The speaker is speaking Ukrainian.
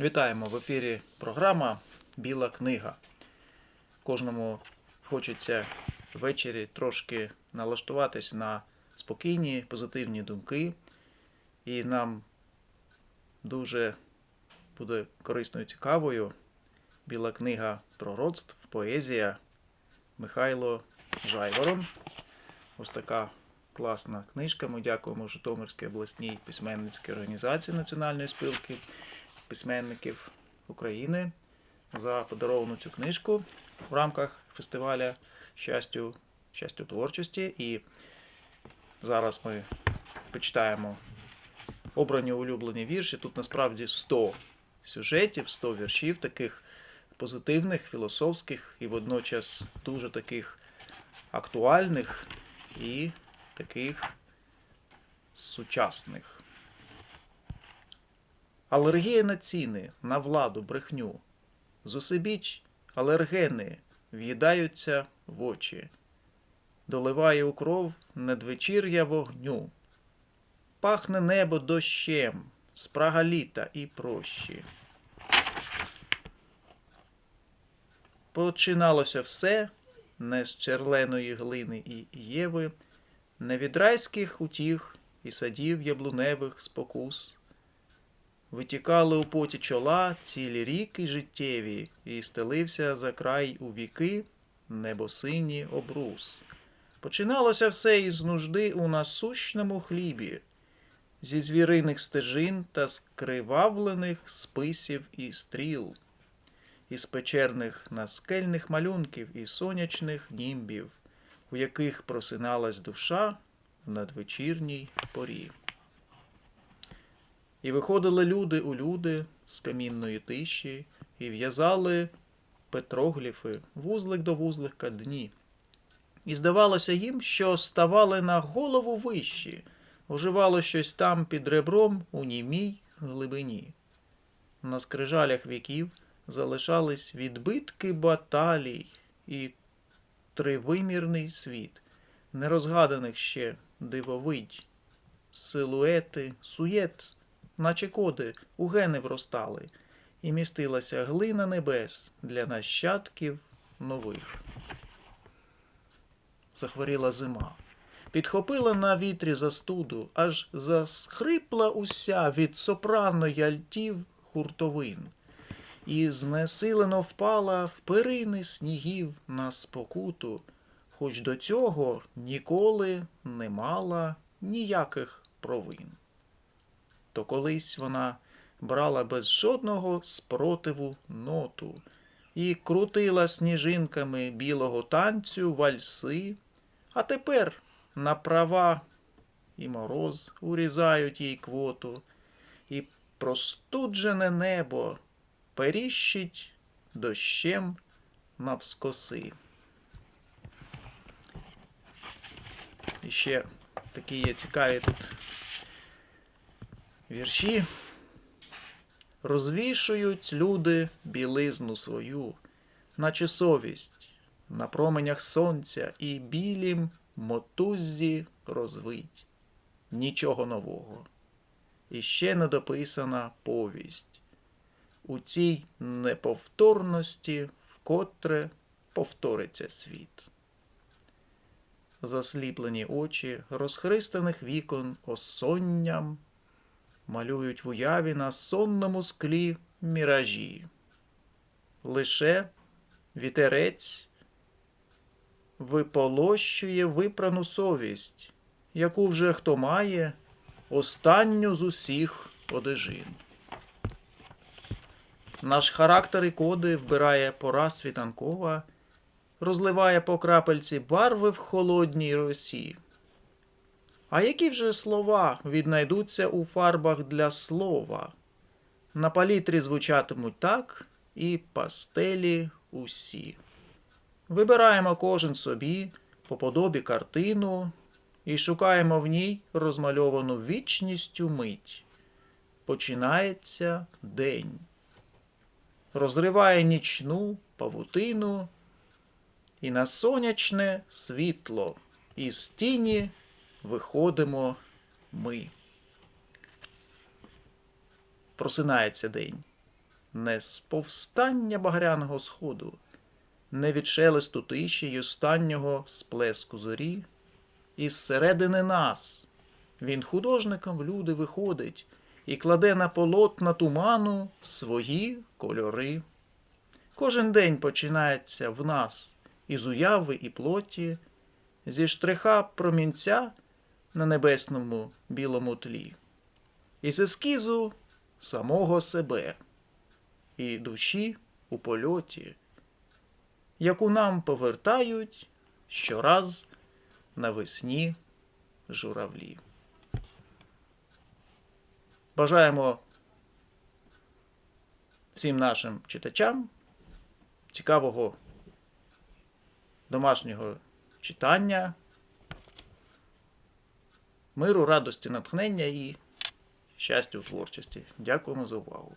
Вітаємо в ефірі програма Біла книга. Кожному хочеться ввечері трошки налаштуватись на спокійні, позитивні думки. І нам дуже буде корисною цікавою біла книга пророцтв, поезія Михайло Жайворон. Ось така класна книжка. Ми дякуємо Житомирській обласній письменницькій організації Національної спілки письменників України за подаровану цю книжку в рамках фестиваля щастю, щастю творчості. І зараз ми почитаємо обрані улюблені вірші. Тут насправді 100 сюжетів, 100 віршів, таких позитивних, філософських і водночас дуже таких актуальних і таких сучасних. Алергія на ціни, на владу, брехню. Зусибіч алергени в'їдаються в очі. Доливає у кров надвечір'я вогню. Пахне небо дощем, спрага літа і прощі. Починалося все не з черленої глини і єви, не від райських утіх і садів яблуневих спокус. Витікали у поті чола цілі ріки життєві, і стелився за край у віки небосині обрус. Починалося все із нужди у насущному хлібі, зі звіриних стежин та скривавлених списів і стріл, із печерних наскельних малюнків і сонячних німбів, у яких просиналась душа в надвечірній порі. І виходили люди у люди з камінної тиші, і в'язали петрогліфи вузлик до вузлика дні. І здавалося їм, що ставали на голову вищі, оживало щось там під ребром у німій глибині. На скрижалях віків залишались відбитки баталій і тривимірний світ, нерозгаданих ще дивовидь, силуети, суєт наче коди у гени вростали, і містилася глина небес для нащадків нових. Захворіла зима. Підхопила на вітрі застуду, аж засхрипла уся від сопрано яльтів хуртовин, і знесилено впала в перини снігів на спокуту, хоч до цього ніколи не мала ніяких провин то колись вона брала без жодного спротиву ноту і крутила сніжинками білого танцю вальси, а тепер на права і мороз урізають їй квоту, і простуджене небо періщить дощем навскоси. І ще такі є цікаві тут Вірші розвішують люди білизну свою, наче совість на променях сонця і білім мотуззі розвить. Нічого нового. І ще недописана повість. У цій неповторності вкотре повториться світ. Засліплені очі розхристаних вікон осонням малюють в уяві на сонному склі міражі. Лише вітерець виполощує випрану совість, яку вже хто має останню з усіх одежин. Наш характер і коди вбирає пора світанкова, розливає по крапельці барви в холодній росі. А які вже слова віднайдуться у фарбах для слова? На палітрі звучатимуть так і пастелі усі. Вибираємо кожен собі по подобі картину і шукаємо в ній розмальовану вічністю мить. Починається день. Розриває нічну павутину і на сонячне світло із тіні виходимо ми. Просинається день. не з повстання багряного сходу, не від шелесту тиші й останнього сплеску зорі, із середини нас він художником в люди виходить і кладе на полотна туману свої кольори. Кожен день починається в нас із уяви і плоті, зі штриха промінця на небесному білому тлі, із ескізу самого себе і душі у польоті, яку нам повертають щораз навесні журавлі. Бажаємо всім нашим читачам цікавого домашнього читання, миру, радості, натхнення і щастя у творчості. Дякуємо за увагу.